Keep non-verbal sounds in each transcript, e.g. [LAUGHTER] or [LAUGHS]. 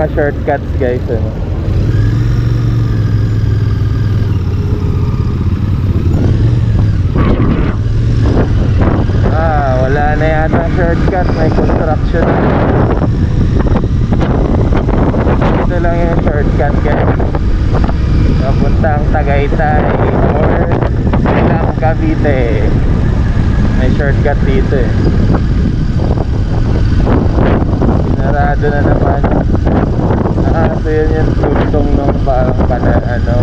mga shortcuts guys ano. Ah wala na yata shortcut may construction. Ito lang yung shortcut guys. Papuntang Tagaytay or Silang Cavite. May shortcut dito eh. Sinarado na naman yun yung tugtong nung parang pana, ano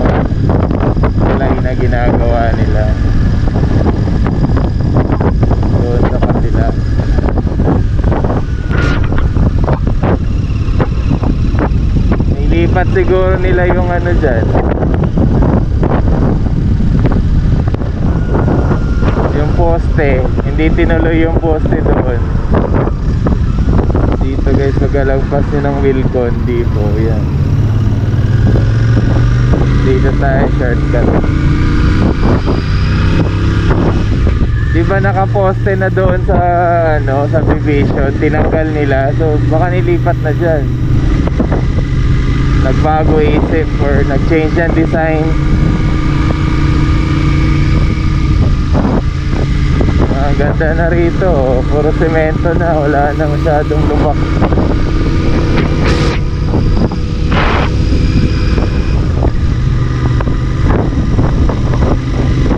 tulay na ginagawa nila. Doon sa kabila Nilipat siguro nila yung ano dyan. Yung poste. Hindi tinuloy yung poste doon Dito guys Magalagpas nyo ng Wilcon Dito yan. Dito tayo shortcut Di ba nakaposte na doon sa ano sa division? Tinanggal nila. So baka nilipat na diyan nagbago isip or nag-change ang design ang ganda na rito oh. puro semento na wala na masyadong lubak.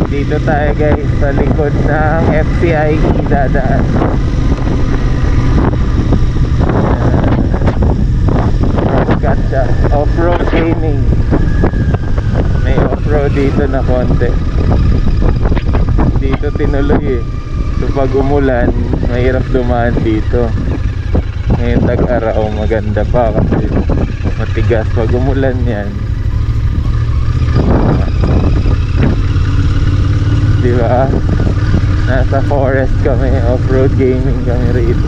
Dito tayo guys sa likod ng FCI dadaan. Shortcut siya off-road gaming. May off-road dito na konti. Dito tinuloy eh so pag umulan mahirap dumaan dito. Ngayon tag-araw maganda pa kasi matigas. Pag umulan yan di ba? Nasa forest kami off-road gaming kami rito.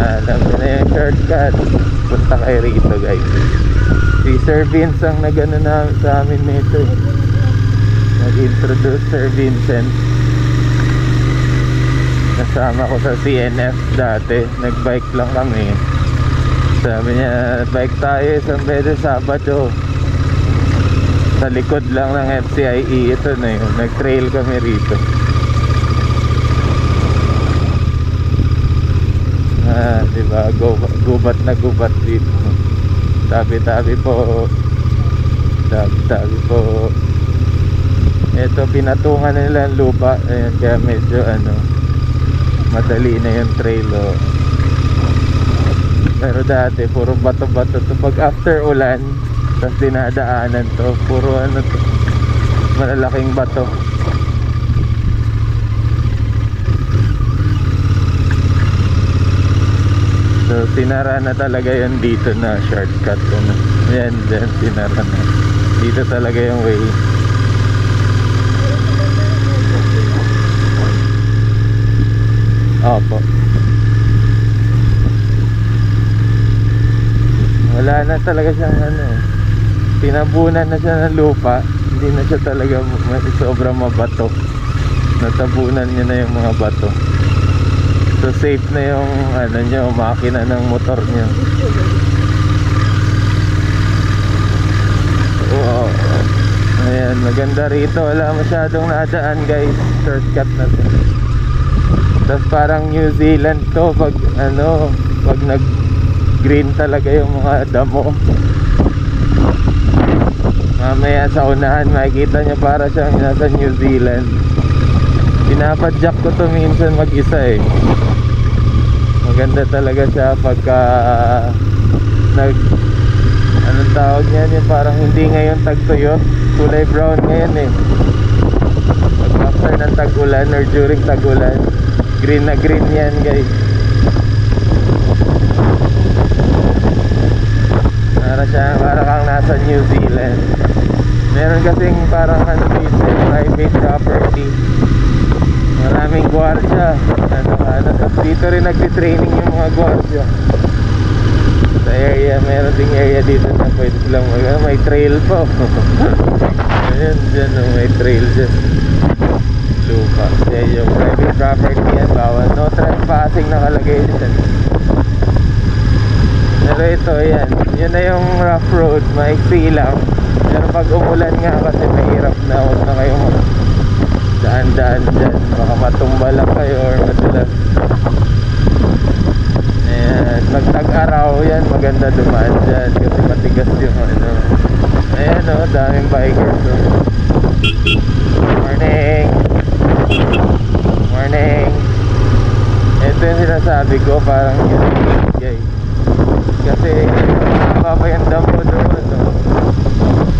Alam mo na yung shortcut. Punta kayo rito guys. Si Sir Vince ang nagano na sa amin nito eh. Nag-introduce Sir Vincent kasama ko sa CNF dati nagbike lang kami sabi niya bike tayo isang beses Sabado sa likod lang ng FCIE ito na yun nag trail kami rito Ah, di ba? Go, gubat na gubat dito. Tabi-tabi po. Tabi-tabi po. Ito, pinatungan na nila ang lupa. Ayan, kaya medyo ano, madali na yung trail. Oh. Pero dati, puro bato-bato to. Pag after ulan, tapos dinadaanan to, puro ano to, malalaking bato. So, sinara na talaga yun dito na shortcut. Ano. Yan, dyan, sinara na. Dito talaga yung way. Opo. Wala na talaga siyang ano. Tinabunan na siya ng lupa. Hindi na siya talaga sobrang mabato. Natabunan niya na yung mga bato. So safe na yung ano niya, makina ng motor niya. Wow. Ayan, maganda rito. Wala masyadong nadaan guys. Shortcut na to. Tapos parang New Zealand to pag ano, pag nag green talaga yung mga damo. Mamaya sa unahan makikita nyo para siyang nasa New Zealand. Pinapadjak ko to minsan mag-isa eh. Maganda talaga siya pagka nag anong tawag niyan yung parang hindi ngayon tagtuyot kulay brown ngayon eh pag after ng tag-ulan or during tag-ulan green na green yan guys. Para siya para kang nasa New Zealand. Meron kasing parang ano dito private property. Maraming gwardiya ano ano tapos dito rin nagtitraining yung mga gwardiya sa area meron ding area dito na pwede silang mag may trail po. [LAUGHS] Ayun, dyan oh, may trail dyan. Lupa. Yan yung private property yan. Bawal. No trespassing nakalagay dyan. Pero ito, yan. Yun na yung rough road. Maiksi lang. Pero pag umulan nga kasi mahirap na. Huwag na kayo mag daan-daan dyan. Baka matumba lang kayo or madulas. Ayan. Pag tag-araw yan, maganda dumaan dyan. Kasi matigas yung ano. Ayan o, daming bikers o. Morning! Morning! Ito yung sinasabi ko, parang unique guys. Kasi, mababa yung damo doon. No?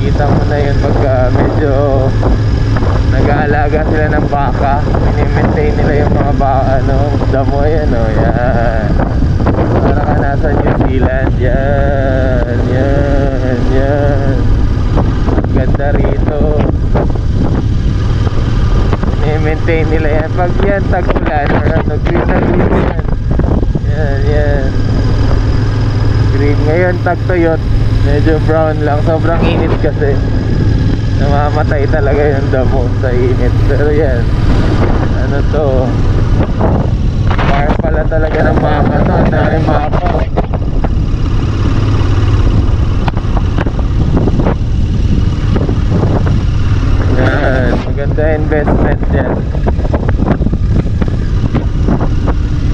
Kita mo na yun pagka medyo nag-aalaga sila ng baka. Minimaintain nila yung mga baka, ano, damo yan, o. Yan. Para ka nasa New Zealand. Yan, yan, yan. Ganda rito. I-maintain nila yan. Pag yan tag-ulan or ano, green na green yan. Yan, yan. Green. Ngayon tag-tuyot. Medyo brown lang. Sobrang init kasi. Namamatay talaga yung damo sa init. Pero yan. Ano to? Farm pala talaga ng baka to. Ang daming baka. Yan, maganda investment yan.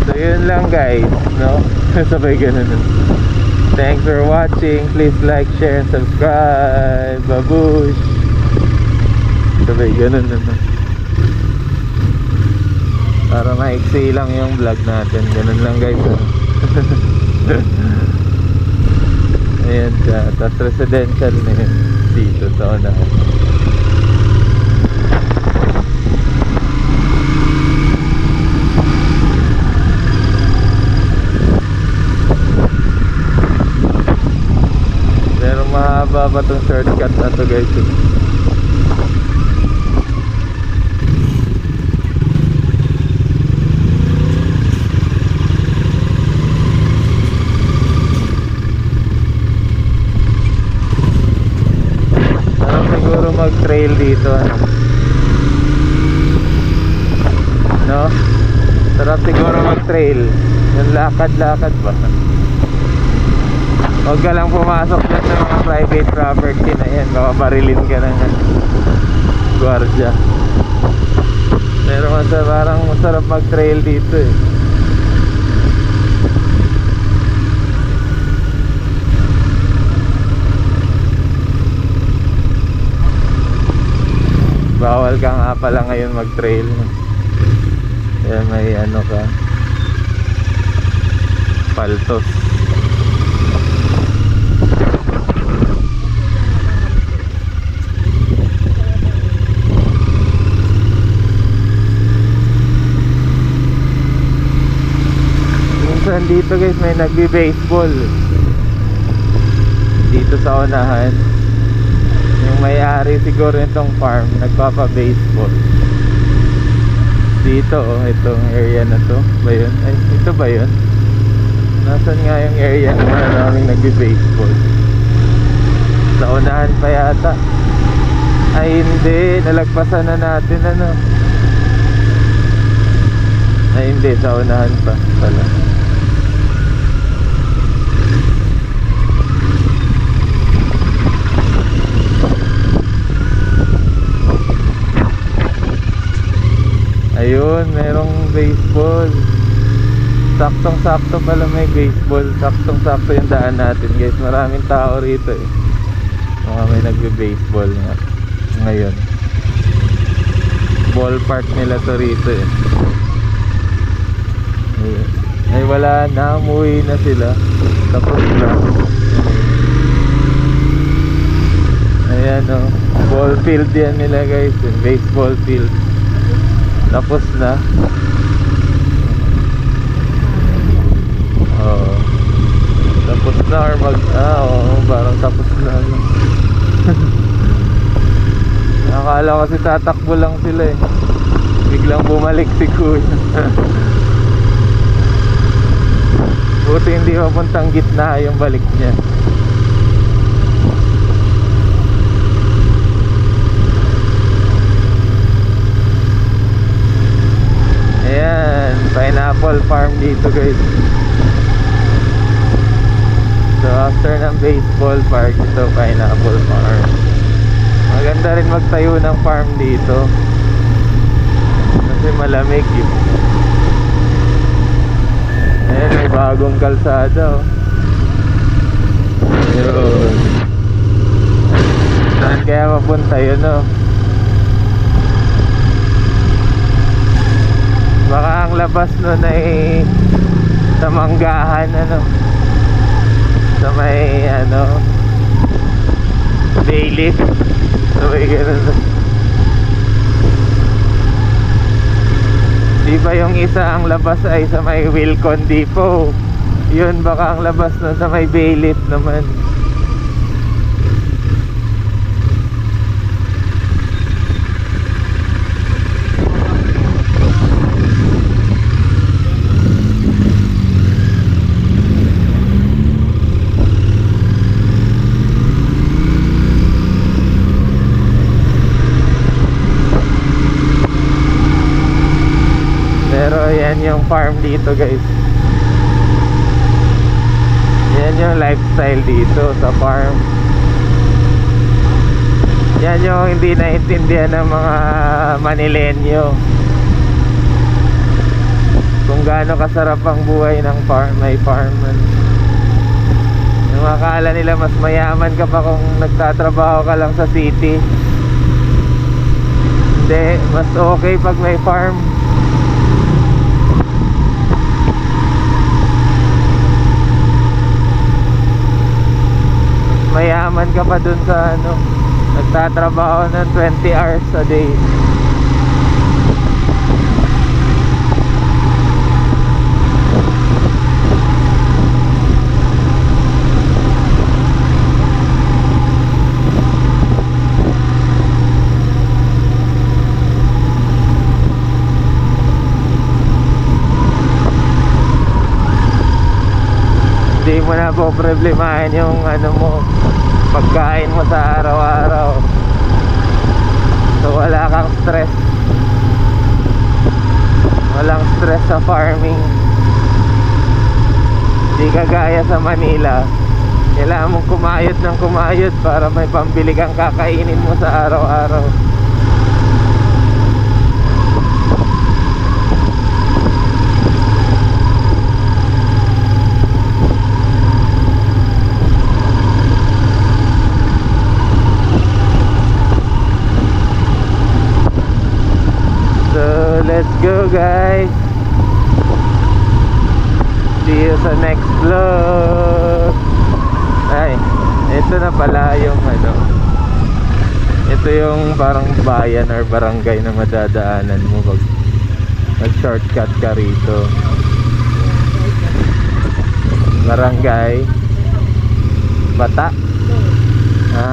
So yun lang guys, no? [LAUGHS] Sabay ganun. Thanks for watching. Please like, share, and subscribe. Babush! Sabay ganun ano. Para maiksi lang yung vlog natin. Ganun lang guys. ano. [LAUGHS] Ayan siya. Tapos residential na yun. Dito sa unahan. Pa tong shortcut na to guys. eh. Sarap siguro mag-trail dito ano. No? Sarap siguro mag-trail. Yung lakad-lakad ba? Huwag ka lang pumasok dyan sa mga private property na yan. Baka barilin ka ng gwardiya. Pero masarap, parang masarap mag-trail dito eh. Bawal ka nga pala ngayon mag-trail. Kaya may ano ka. Paltos. Minsan dito guys may nagbi-baseball. Dito sa unahan. Yung may-ari siguro nitong farm nagpapa-baseball. Dito oh, itong area na to. Ba yun? Ay, ito ba yun? Nasaan nga yung area na maraming nagbi-baseball? Sa unahan pa yata. Ay hindi, nalagpasan na natin ano. Ay hindi, sa unahan pa pala. Ayun, merong baseball. Saktong-sakto pala may baseball. Saktong-sakto yung daan natin, guys. Maraming tao rito eh. Mga may nagbe-baseball nga. Ngayon. Ballpark nila to rito eh. Ay wala na, umuwi na sila. Tapos na. Ayan oh. Ball field yan nila guys. eh. Baseball field. Tapos na. Oo. Tapos na or mag... Ah, oo. Parang tapos na. ano. [LAUGHS] Akala kasi tatakbo lang sila eh. Biglang bumalik si Kuya. [LAUGHS] Buti hindi papuntang gitna yung balik niya. Ayan, pineapple farm dito guys. So after ng baseball park, ito pineapple farm. Maganda rin magtayo ng farm dito. Kasi malamig eh. Ayan, may bagong kalsada oh. Yun. Saan kaya mapunta yun oh? Baka ang labas nun ay sa manggahan ano. Sa may ano Bailiff sa may ganun. Di ba yung isa ang labas ay sa may Wilcon Depot? Yun baka ang labas nun sa may Bailiff naman Pero yan yung farm dito guys. Yan yung lifestyle dito sa farm. Yan yung hindi naintindihan ng mga Manilenyo. Kung gaano kasarap ang buhay ng farm, may farm Yung akala nila mas mayaman ka pa kung nagtatrabaho ka lang sa city. Hindi, mas okay pag may farm mayaman ka pa dun sa ano nagtatrabaho ng 20 hours a day hindi mo na po problemahin yung ano mo pagkain mo sa araw-araw. So wala kang stress. Walang stress sa farming. Hindi kagaya sa Manila. Kailangan mong kumayod ng kumayod para may pambili kang kakainin mo sa araw-araw So, let's go guys. See you sa next vlog. Ay, ito na pala yung ano. Ito yung parang bayan or barangay na madadaanan mo pag nag-shortcut ka rito. Barangay Bata. Ha?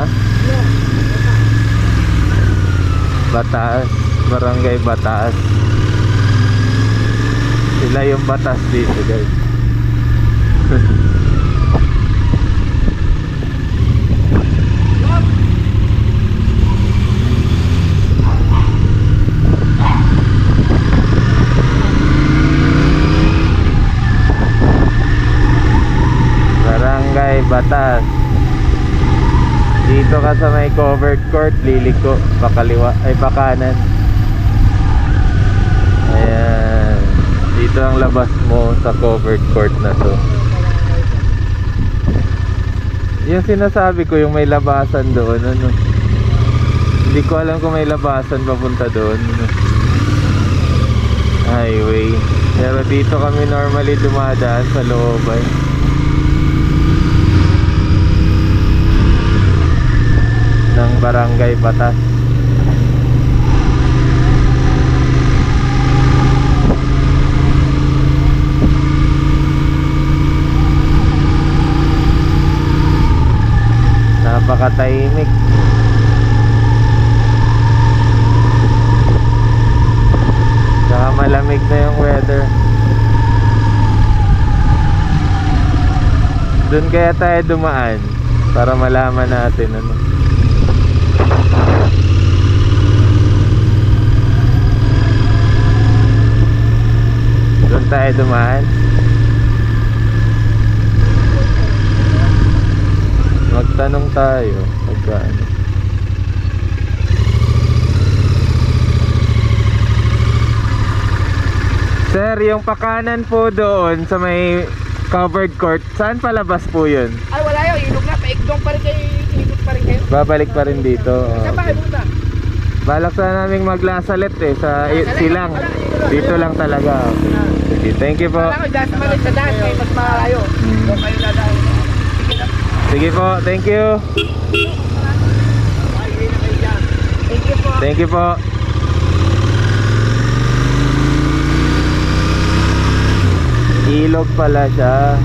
Bataas Barangay Bataas. Sila yung batas dito guys. Barangay Batas dito ka sa may covered court, liliko, pakaliwa, ay pakanan. Ayan. Dito ang labas mo sa covered court na to. Yung sinasabi ko, yung may labasan doon, ano. Hindi ko alam kung may labasan papunta doon. Ano. Highway. Pero dito kami normally dumadaan sa looban. ng Barangay Batas. Napakatahimik. Saka malamig na yung weather. Doon kaya tayo dumaan para malaman natin ano. tayo dumaan. Magtanong tayo pagka ano. Sir, yung pakanan po doon sa may covered court, saan palabas po yun? Ay, wala yun. Ilog na. Paigdong pa rin kayo. Inikot pa rin kayo. Babalik pa rin dito. Saan ba Okay. kayo punta? Balak sana naming maglasalet eh sa i- silang. Dito lang talaga. Okay. Thank you po. Wala ko. Dahil sa sa daan. Kayo mas malayo. Hmm. Doon kayo dadaan. Sige po, thank you. Thank you po. Thank you po. Ilog pala siya.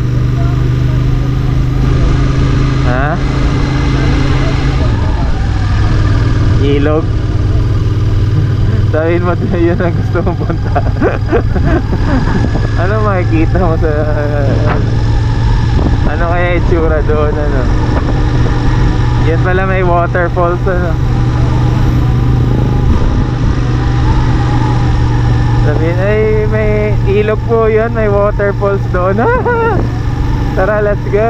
Ha? Ilog? Sabihin mo na yun ang gusto mong punta. [LAUGHS] ano makikita mo sa... Ano kaya itsura doon? Ano? Yan pala may waterfalls ano? Sabihin, ay may ilog po yun, may waterfalls doon. [LAUGHS] Tara, let's go!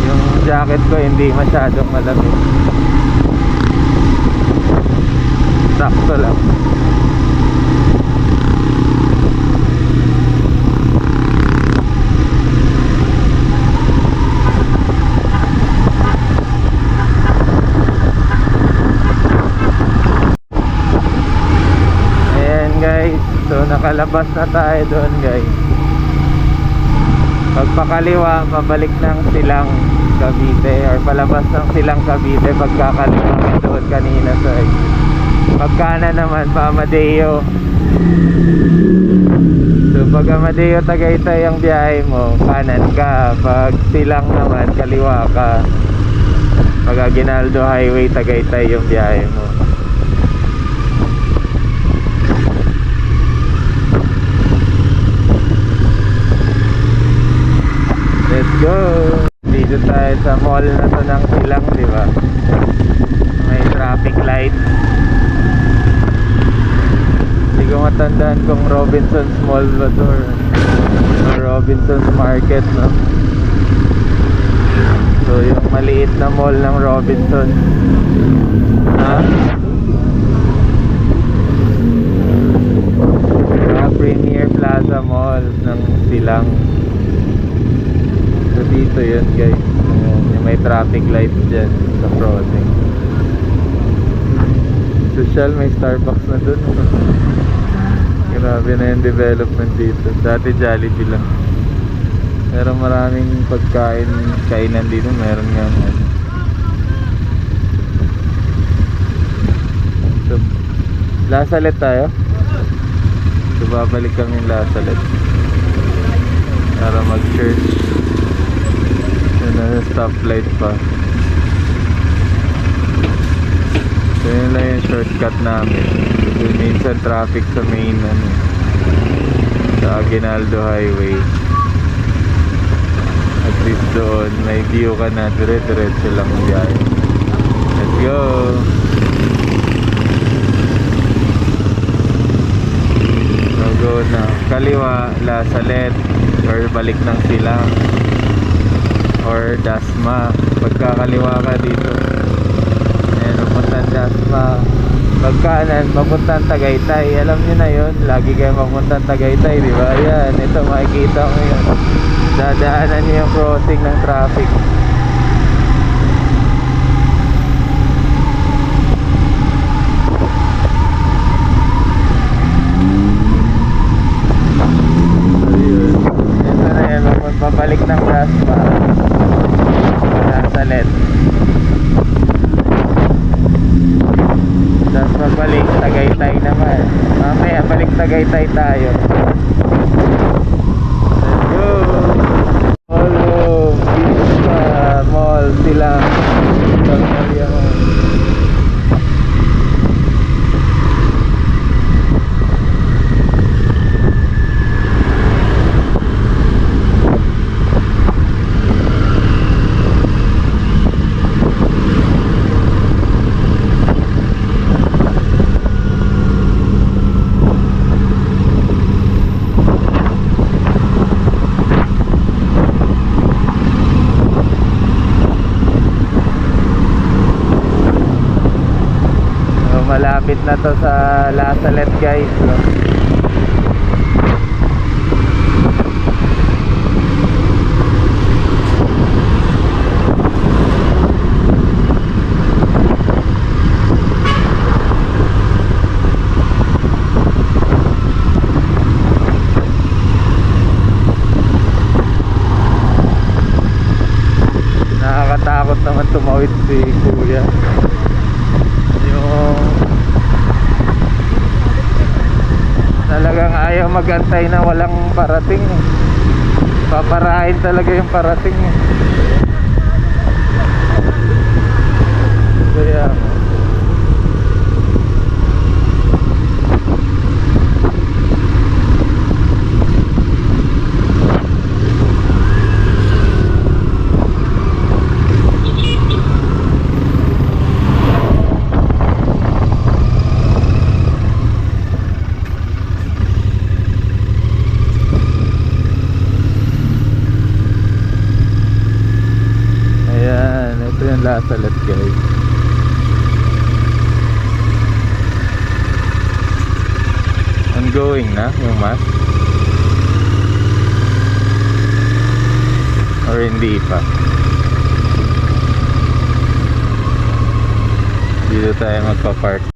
Yung jacket ko hindi masyadong malamig. Sakto lang. Nakalabas na tayo doon guys. Pagpakaliwa, pabalik ng silang Cavite or palabas ng silang Cavite pagkakaliwa ka doon kanina sa pagkana naman pa Amadeo. So pag Amadeo Tagaytay ang biyahe mo kanan ka. Pag silang naman kaliwa ka. Pag Aguinaldo Highway Tagaytay yung biyahe mo. Let's go! Dito tayo sa mall na to ng silang, di ba? May traffic light. Hindi ko matandaan kung Robinson's Mall ba to or, or Robinson's Market, no? So, yung maliit na mall ng Robinson. Ha? Premier Plaza Mall ng Silang. Dito yun guys. Ayan, yung may traffic lights dyan sa crossing. Social may Starbucks na dun. [LAUGHS] Grabe na yung development dito. Dati Jollibee lang. Pero maraming pagkain Kainan dito meron nga ano. So Lasalet tayo. So babalik kami Lasalet Para mag church na stoplight pa. So yun lang yung shortcut namin. Kasi minsan traffic sa main ano sa Aguinaldo Highway. At least doon may view ka na dire diretso lang biyahe. Let's go! So go na. Kaliwa La Salet or balik ng silang or Dasma. Pagkakaliwa ka dito. Ayan papuntang Dasma. Pagkanan papuntang Tagaytay. Alam nyo na yun lagi kayo papuntang Tagaytay di ba? Ayan ito makikita ko yun. Dadaanan nyo yung crossing ng traffic nagantay na walang parating eh. paparahin talaga yung parating eh. mas or hindi pa? Dito tayo magpa-park.